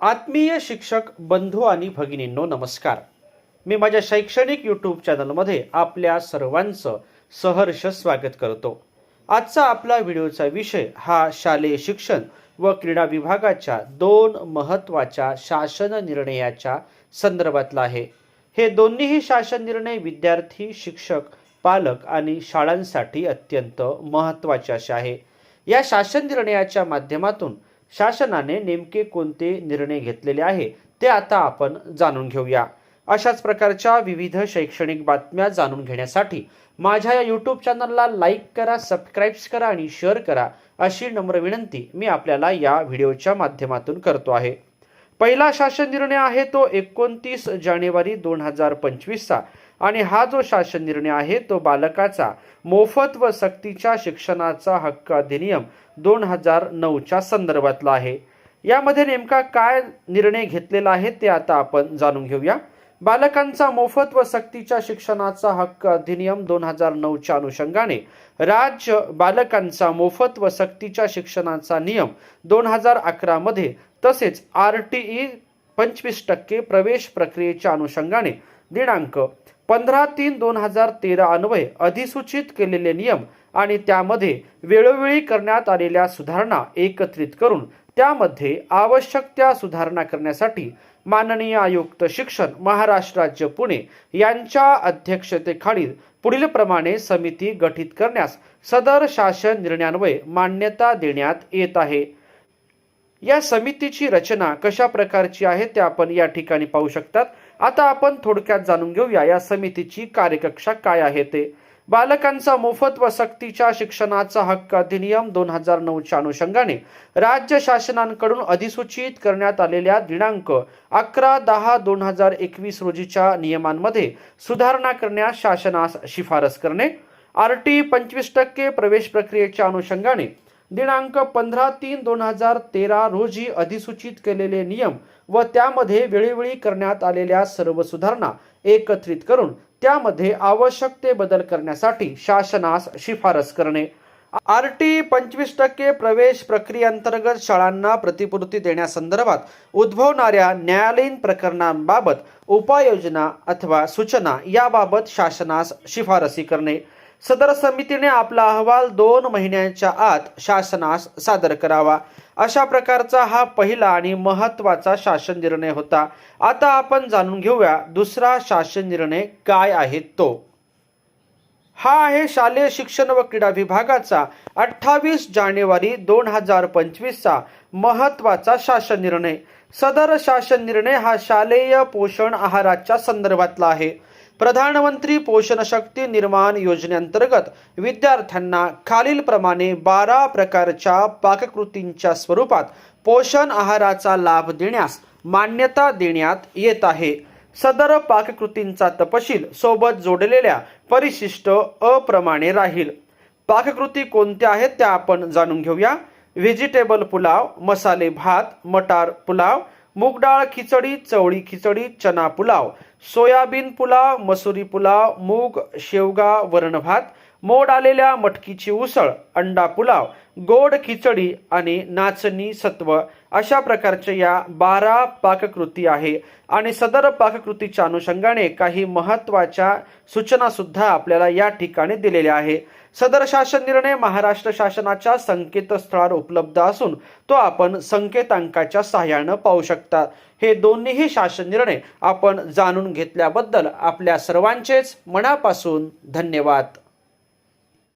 आत्मीय शिक्षक बंधू आणि भगिनींनो नमस्कार. मी माझ्या शैक्षणिक यूट्यूब चॅनलमध्ये आपल्या सर्वांचं सहर्ष स्वागत करतो. आजचा आपला व्हिडिओचा विषय हा शालेय शिक्षण व क्रीडा विभागाच्या दोन महत्त्वाच्या शासन निर्णयाच्या संदर्भातला आहे. हे दोन्हीही शासन निर्णय विद्यार्थी शिक्षक पालक आणि शाळांसाठी अत्यंत महत्त्वाचे असे आहे. या शासन निर्णयाच्या माध्यमातून शासनाने नेमके कोणते निर्णय घेतलेले आहे ते आता आपण जाणून घेऊया. अशाच प्रकारच्या विविध शैक्षणिक बातम्या जाणून घेण्यासाठी माझ्या या यूट्यूब चॅनलला लाईक करा सबस्क्राईब्स करा आणि शेअर करा अशी नम्र विनंती मी आपल्याला या व्हिडिओच्या माध्यमातून करतो आहे. पहिला शासन निर्णय आहे तो एकोणतीस जानेवारी दोन हजार पंचवीसचा. आणि हा जो शासन निर्णय आहे तो बालकाचा मोफत व सक्तीच्या शिक्षणाचा हक्क अधिनियम दोन हजार नऊच्या संदर्भातला आहे. यामध्ये नेमका काय निर्णय घेतलेला आहे ते आता आपण जाणून घेऊया. बालकांचा मोफत व सक्तीच्या शिक्षणाचा हक्क अधिनियम दोन हजार नऊच्या अनुषंगाने राज्य बालकांचा मोफत व सक्तीच्या शिक्षणाचा नियम दोन हजार अकरामध्ये तसेच आर टी ई पंचवीस टक्के प्रवेश प्रक्रियेच्या अनुषंगाने दिनांक पंधरा तीन दोन हजार तेरा अन्वये अधिसूचित केलेले नियम आणि त्यामध्ये वेळोवेळी करण्यात आलेल्या सुधारणा एकत्रित करून त्यामध्ये आवश्यक त्या सुधारणा करण्यासाठी माननीय आयुक्त शिक्षण महाराष्ट्र राज्य पुणे यांच्या अध्यक्षतेखालील पुढील प्रमाणे समिती गठीत करण्यास सदर शासन निर्णयान्वये मान्यता देण्यात येत आहे. या समितीची रचना कशा प्रकारची आहे ते आपण या ठिकाणी पाहू शकतात. आता आपण थोडक्यात जाणून घेऊया या समितीची कार्यकक्षा काय आहे ते. बालकांचा मोफत व सक्तीच्या शिक्षणाचा हक्क अधिनियम दोन हजार नऊच्या अनुषंगाने राज्य शासनांकडून अधिसूचित करण्यात आलेल्या दिनांक अकरा दहा दोन हजार एकवीस रोजीच्या नियमांमध्ये सुधारणा करण्यास शासनास शिफारस करणे. आर टी पंचवीस टक्के प्रवेश प्रक्रियेच्या अनुषंगाने दिनांक पंधरा तीन दोन हजार तेरा रोजी अधिसूचित केलेले नियम व त्यामध्ये वेळोवेळी करण्यात आलेल्या सर्व सुधारणा एकत्रित करून त्यामध्ये आवश्यक ते बदल करण्यासाठी शासनास शिफारस करणे. आर टी पंचवीस टक्के प्रवेश प्रक्रियेअंतर्गत शाळांना प्रतिपूर्ती देण्यासंदर्भात उद्भवणाऱ्या न्यायालयीन प्रकरणांबाबत उपाययोजना अथवा सूचना याबाबत शासनास शिफारसी करणे. सदर समितीने आपला अहवाल दोन महिन्यांच्या आत शासनास सादर करावा. अशा प्रकारचा हा पहिला आणि महत्त्वाचा शासन निर्णय होता. आता आपण जाणून घेऊया दुसरा शासन निर्णय काय आहे तो. हा आहे शालेय शिक्षण व क्रीडा विभागाचा अठ्ठावीस जानेवारी दोन हजार पंचवीसचा महत्त्वाचा शासन निर्णय. सदर शासन निर्णय हा शालेय पोषण आहाराच्या संदर्भातला आहे. प्रधानमंत्री पोषण शक्ती निर्माण योजनेअंतर्गत विद्यार्थ्यांना खालीलप्रमाणे बारा प्रकारच्या पाककृतींच्या स्वरूपात पोषण आहाराचा लाभ देण्यास मान्यता देण्यात येत आहे. सदर पाककृतींचा तपशील सोबत जोडलेल्या परिशिष्ट अप्रमाणे राहील. पाककृती कोणत्या आहेत त्या आपण जाणून घेऊया. व्हेजिटेबल पुलाव मसाले भात मटार पुलाव मूग डाळ खिचडी चवळी खिचडी चना पुलाव सोयाबीन पुलाव मसुरी पुलाव मूग शेवगा वरण भात मोड आलेल्या मटकीची उसळ अंडा पुलाव गोड खिचडी आणि नाचणी सत्व अशा प्रकारच्या या बारा पाककृती आहे. आणि सदर पाककृतीच्या अनुषंगाने काही महत्त्वाच्या सूचना सुद्धा आपल्याला या ठिकाणी दिलेल्या आहे. सदर शासन निर्णय महाराष्ट्र शासनाच्या संकेतस्थळावर उपलब्ध असून तो आपण संकेतांकाच्या सहाय्यानं पाहू शकता. हे दोन्हीही शासन निर्णय आपण जाणून घेतल्याबद्दल आपल्या सर्वांचेच मनापासून धन्यवाद.